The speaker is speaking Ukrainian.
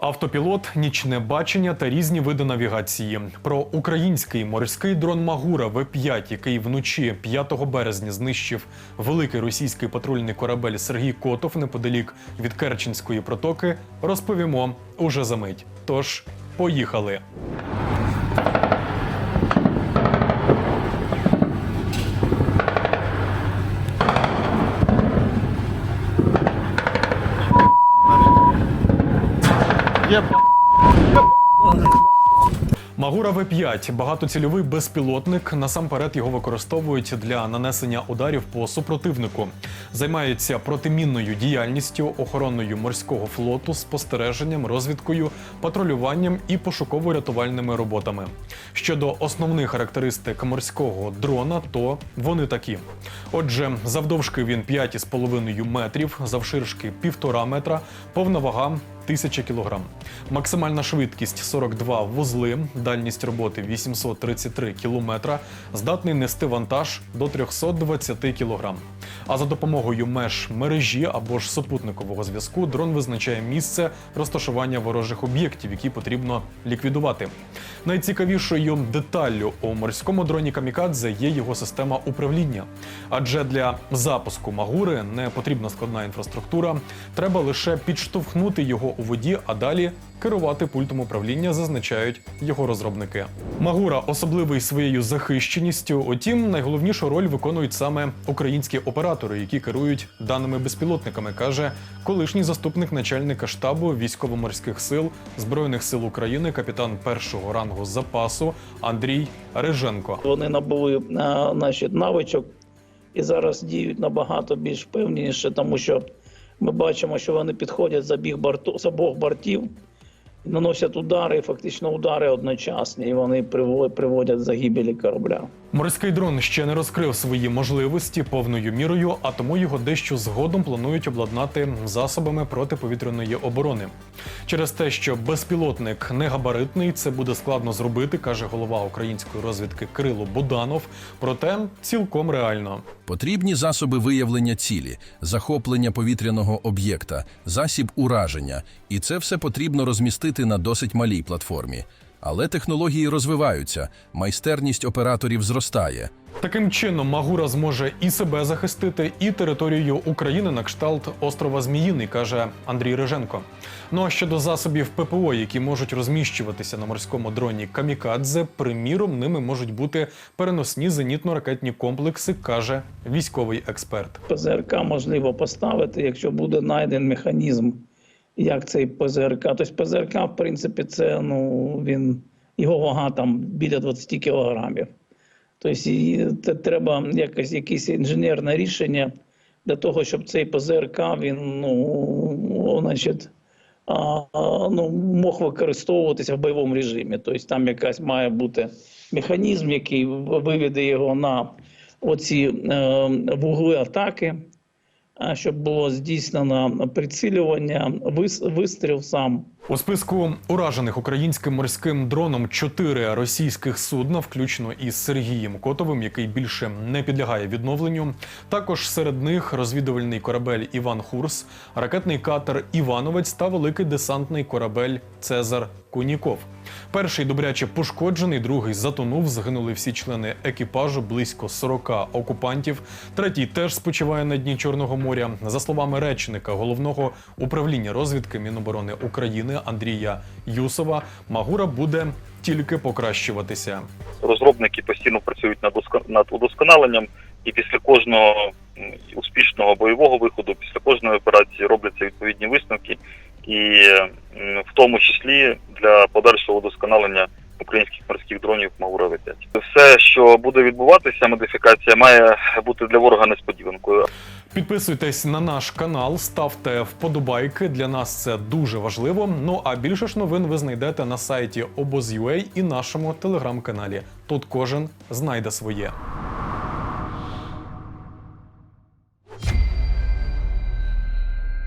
Автопілот, нічне бачення та різні види навігації. Про український морський дрон Магура В-5, який вночі 5 березня знищив великий російський патрульний корабель Сергій Котов неподалік від Керченської протоки, розповімо уже за мить. Тож, поїхали. Магура В5 багатоцільовий безпілотник. Насамперед його використовують для нанесення ударів по супротивнику. Займається протимінною діяльністю, охороною морського флоту, спостереженням, розвідкою, патрулюванням і пошуково-рятувальними роботами. Щодо основних характеристик морського дрона, то вони такі: отже, завдовжки він 5,5 метрів, завширшки 1,5 метра, повна вага 1000 кг. Максимальна швидкість 42 вузли, дальність роботи 833 км, здатний нести вантаж до 320 кг. А за допомогою меж мережі або ж супутникового зв'язку дрон визначає місце розташування ворожих об'єктів, які потрібно ліквідувати. Найцікавішою деталлю у морському дроні Камікадзе є його система управління. Адже для запуску Магури не потрібна складна інфраструктура, треба лише підштовхнути його у воді, а далі керувати пультом управління, зазначають його розробники. Магура особливий своєю захищеністю. Утім, найголовнішу роль виконують саме українські оператори, які керують даними безпілотниками, каже колишній заступник начальника штабу військово-морських сил збройних сил України, капітан першого рангу запасу Андрій Риженко. Вони набули е, значить, навичок і зараз діють набагато більш впевненіше, тому що ми бачимо, що вони підходять за біг борту з обох бортів, наносять удари, фактично удари одночасні, і вони приводять загибелі корабля. Морський дрон ще не розкрив свої можливості повною мірою, а тому його дещо згодом планують обладнати засобами протиповітряної оборони. Через те, що безпілотник не габаритний, це буде складно зробити, каже голова української розвідки Кирило Буданов. Проте цілком реально. Потрібні засоби виявлення цілі, захоплення повітряного об'єкта, засіб ураження, і це все потрібно розмістити на досить малій платформі. Але технології розвиваються, майстерність операторів зростає. Таким чином, Магура зможе і себе захистити, і територію України на кшталт острова Зміїний, каже Андрій Риженко. Ну а щодо засобів ППО, які можуть розміщуватися на морському дроні Камікадзе, приміром, ними можуть бути переносні зенітно-ракетні комплекси, каже військовий експерт. ПЗРК можливо поставити, якщо буде знайден механізм, як цей ПЗРК. Тобто ПЗРК, в принципі, це ну він його вага там біля 20 кілограмів. Тобто це треба якось якесь інженерне рішення для того, щоб цей ПЗРК він ну, значить, а, ну, мог використовуватися в бойовому режимі. Тобто там якась має бути механізм, який виведе його на оці е, вугли атаки, щоб було здійснено прицілювання, вис- вистріл сам. У списку уражених українським морським дроном чотири російських судна, включно із Сергієм Котовим, який більше не підлягає відновленню. Також серед них розвідувальний корабель Іван Хурс, ракетний катер Івановець та великий десантний корабель Цезар Куніков. Перший добряче пошкоджений, другий затонув. Загинули всі члени екіпажу, близько 40 окупантів. Третій теж спочиває на дні Чорного моря. За словами речника головного управління розвідки Міноборони України Андрія Юсова, Магура буде тільки покращуватися. розробники постійно працюють над удосконаленням, і після кожного успішного бойового виходу, після кожної операції робляться відповідні висновки, і в тому числі для подальшого удосконалення українських морських дронів Маура В5. Все, що буде відбуватися, модифікація має бути для ворога несподіванкою. Підписуйтесь на наш канал, ставте вподобайки. Для нас це дуже важливо. Ну а більше ж новин ви знайдете на сайті Обоз.ua і нашому телеграм-каналі. Тут кожен знайде своє.